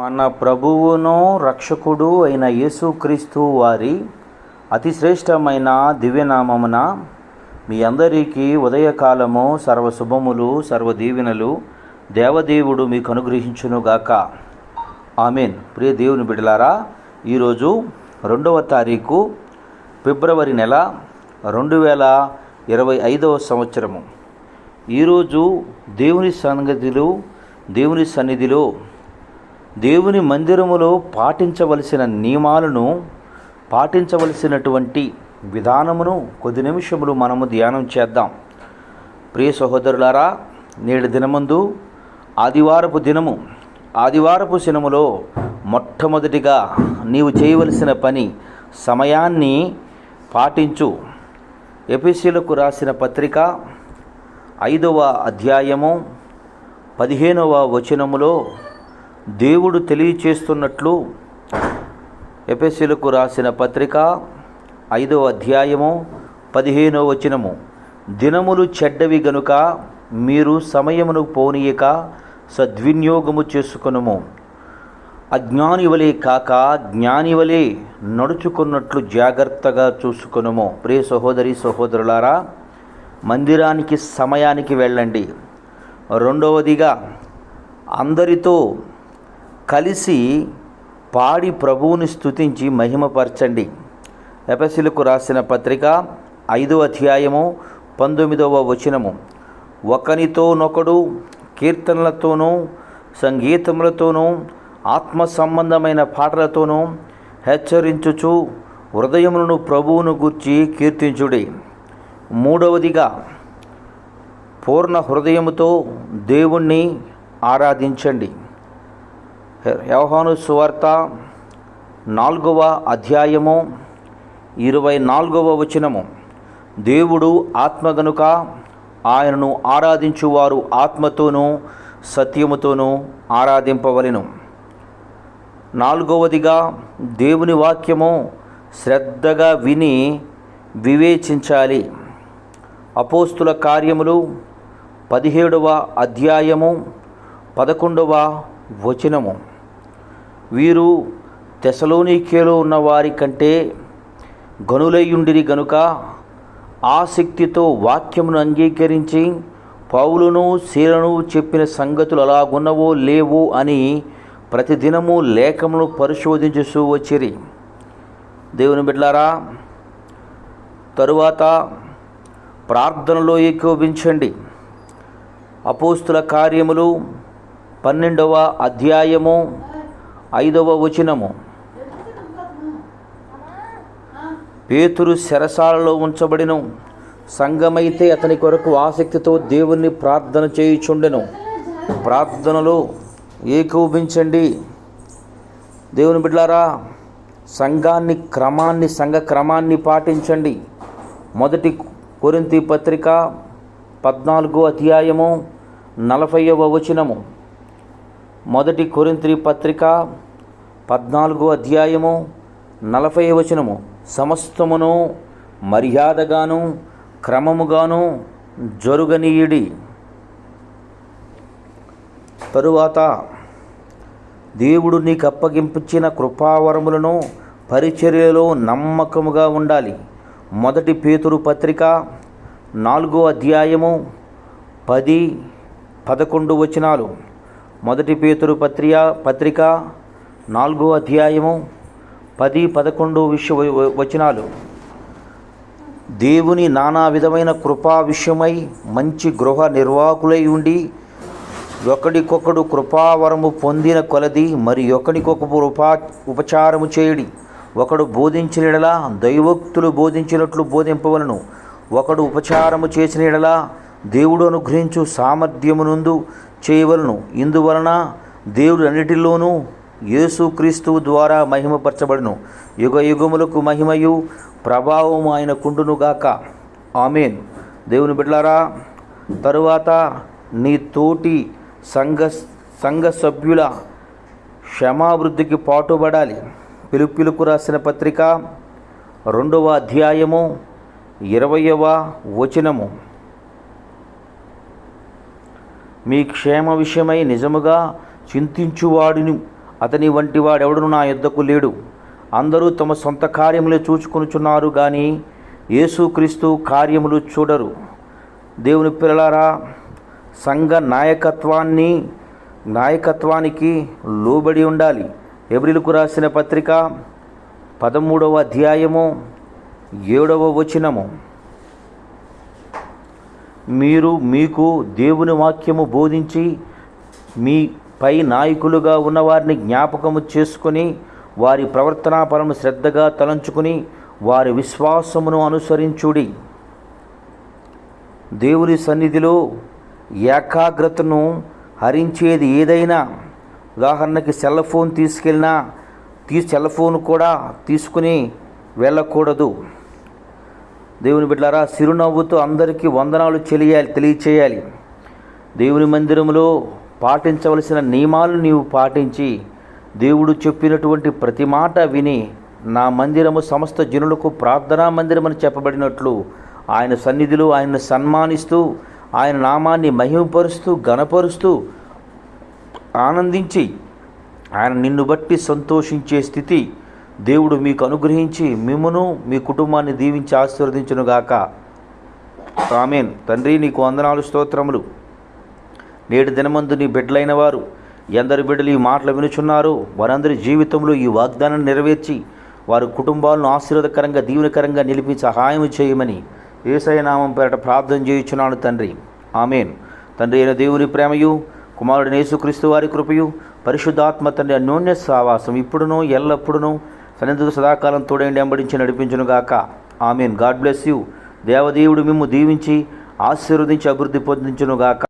మన ప్రభువును రక్షకుడు అయిన యేసుక్రీస్తు వారి అతిశ్రేష్టమైన దివ్యనామమున మీ అందరికీ ఉదయకాలము సర్వశుభములు సర్వదీవెనలు దేవదేవుడు మీకు అనుగ్రహించునుగాక. ఆమెన్. ప్రియ దేవుని బిడలారా ఈరోజు రెండవ తారీఖు ఫిబ్రవరి నెల రెండు వేల ఇరవై ఐదవ సంవత్సరము. ఈరోజు దేవుని సంగతిలో దేవుని సన్నిధిలో దేవుని మందిరములో పాటించవలసిన నియమాలను పాటించవలసినటువంటి విధానమును కొద్ది నిమిషములు మనము ధ్యానం చేద్దాం. ప్రియ సహోదరులారా నేడు దినమందు ఆదివారపు దినము. ఆదివారపు సినములో మొట్టమొదటిగా నీవు చేయవలసిన పని సమయాన్ని పాటించు. ఎపిసిలకు రాసిన పత్రిక ఐదవ అధ్యాయము పదిహేనవ వచనములో దేవుడు తెలియచేస్తున్నట్లు ఎపిసిలకు రాసిన పత్రిక ఐదవ అధ్యాయము పదిహేనవ వచనము. దినములు చెడ్డవి గనుక మీరు సమయమును పోనీయక సద్వినియోగము చేసుకునము. అజ్ఞానివలే కాక జ్ఞాని వలె నడుచుకున్నట్లు జాగ్రత్తగా చూసుకునము. ప్రియ సహోదరి సహోదరులారా మందిరానికి సమయానికి వెళ్ళండి. రెండవదిగా అందరితో కలిసి పాడి ప్రభువుని స్తుతించి మహిమపరచండి. ఎపసిలకు రాసిన పత్రిక ఐదో అధ్యాయము పంతొమ్మిదవ వచనము. ఒకనితోనొకడు కీర్తనలతోనూ సంగీతములతోనూ ఆత్మ సంబంధమైన పాటలతోనూ హెచ్చరించుచు హృదయములను ప్రభువును గూర్చి కీర్తించుడి. మూడవదిగా పూర్ణ హృదయముతో దేవుణ్ణి ఆరాధించండి. యోహాను సువార్త నాలుగవ అధ్యాయము ఇరవై నాలుగవ వచనము. దేవుడు ఆత్మ గనుక ఆయనను ఆరాధించువారు ఆత్మతోనూ సత్యముతోనూ ఆరాధింపవలెను. నాలుగవదిగా దేవుని వాక్యము శ్రద్ధగా విని వివేచించాలి. అపోస్తుల కార్యములు పదిహేడవ అధ్యాయము పదకొండవ వచనము. వీరు తెసలోనికేలో ఉన్న వారి కంటే గనులయ్యుండిరి గనుక ఆసక్తితో వాక్యమును అంగీకరించి పౌలును శీలను చెప్పిన సంగతులు అలాగున్నవో లేవో అని ప్రతిదినము లేఖమును పరిశోధించుతూ వచ్చిరి. దేవుని బిడ్లారా తరువాత ప్రార్థనలో ఏకోపించండి అపోస్తుల కార్యములు పన్నెండవ అధ్యాయము ఐదవ వచనము. పేతురు శరసాలలో ఉంచబడిను. సంఘమైతే అతని కొరకు ఆసక్తితో దేవుణ్ణి ప్రార్థన చేయుచుండెను. ప్రార్థనలో ఏకోపించండి. దేవుని బిడ్లారా సంఘాన్ని క్రమాన్ని సంఘ క్రమాన్ని పాటించండి. మొదటి కొరింతి పత్రిక పద్నాలుగో అధ్యాయము నలభైవ వచనము. మొదటి కొరింత్రి పత్రిక పద్నాలుగో అధ్యాయము నలభై వచనము. సమస్తమును మర్యాదగాను క్రమముగాను జరుగనీయుడి. తరువాత దేవుడు నీకు అప్పగింపించిన కృపావరములను పరిచర్యలో నమ్మకముగా ఉండాలి. మొదటి పేతురు పత్రిక నాలుగో అధ్యాయము పది పదకొండు వచనాలు. మొదటి పేతురు పత్రిక పత్రిక నాలుగో అధ్యాయము పది పదకొండు విషయ వచనాలు. దేవుని నానా విధమైన కృపా విషయమై మంచి గృహ నిర్వాహకులై ఉండి ఒకడికొకడు కృపావరము పొందిన కొలది మరి ఒకడికొకడు ఉపా ఉపచారము చేయడి. ఒకడు బోధించిన ఎడలా దైవోక్తులు బోధించినట్లు బోధింపవలను. ఒకడు ఉపచారము చేసిన ఎడలా దేవుడు అనుగ్రహించు సామర్థ్యమునందు చేయవలను. ఇందువలన దేవుడు అన్నిటిలోనూ యేసుక్రీస్తు ద్వారా మహిమపరచబడును. యుగ యుగములకు మహిమయు ప్రభావం ఆయన కుండునుగాక ఆమెన్. దేవుని బిడ్లారా తరువాత నీ తోటి సంఘ సంఘ సభ్యుల క్షమాభివృద్ధికి పాటుపడాలి. పిలుపులకు రాసిన పత్రిక రెండవ అధ్యాయము ఇరవయవ వచనము. మీ క్షేమ విషయమై నిజముగా చింతించువాడిని. అతని వంటి వాడెవడను నా యుద్ధకు లేడు. అందరూ తమ సొంత కార్యములే చూచుకొనుచున్నారు కానీ యేసుక్రీస్తు కార్యములు చూడరు. దేవుని పిల్లలారా సంఘ నాయకత్వాన్ని నాయకత్వానికి లోబడి ఉండాలి. ఎబ్రిలకు రాసిన పత్రిక పదమూడవ అధ్యాయము ఏడవ వచనము. మీరు మీకు దేవుని వాక్యము బోధించి మీ పై నాయకులుగా ఉన్నవారిని జ్ఞాపకము చేసుకొని వారి ప్రవర్తనాపరము శ్రద్ధగా తలంచుకుని వారి విశ్వాసమును అనుసరించుడి. దేవుని సన్నిధిలో ఏకాగ్రతను హరించేది ఏదైనా ఉదాహరణకి సెల్ ఫోన్ తీసుకెళ్ళినా తీ సెల్ ఫోన్ కూడా తీసుకుని వెళ్ళకూడదు. దేవుని బిడ్డారా చిరునవ్వుతో అందరికీ వందనాలు తెలియాలి తెలియచేయాలి. దేవుని మందిరంలో పాటించవలసిన నియమాలు నీవు పాటించి దేవుడు చెప్పినటువంటి ప్రతి మాట విని నా మందిరము సమస్త జనులకు ప్రార్థనా మందిరమని చెప్పబడినట్లు ఆయన సన్నిధిలో ఆయనను సన్మానిస్తూ ఆయన నామాన్ని మహిమపరుస్తూ గణపరుస్తూ ఆనందించి ఆయన నిన్ను బట్టి సంతోషించే స్థితి దేవుడు మీకు అనుగ్రహించి మిమ్మను మీ కుటుంబాన్ని దీవించి ఆశీర్వదించునుగాక ఆమెన్. తండ్రి నీకు వందనాలు స్తోత్రములు. నేటి దినమందు నీ బిడ్డలైన వారు ఎందరి బిడ్డలు ఈ మాటలు వినుచున్నారు వారందరి జీవితంలో ఈ వాగ్దానాన్ని నెరవేర్చి వారి కుటుంబాలను ఆశీర్వదకరంగా దీవెనకరంగా నిలిపి సహాయం చేయమని ఏసయ నామం పేరట ప్రార్థన చేయుచున్నాను తండ్రి. ఆమెన్. తండ్రి అయిన దేవుని ప్రేమయు కుమారుడు యేసుక్రీస్తు వారి కృపయు పరిశుద్ధాత్మ తండ్రి అన్యోన్య సావాసం ఇప్పుడునో ఎల్లప్పుడునో సన్నిధికి సదాకాలం తోడేండి అంబడించి నడిపించునుగాక ఆమెన్. God bless you. దేవదేవుడు మిమ్ము దీవించి ఆశీర్వదించి అభివృద్ధి పొందించునుగాక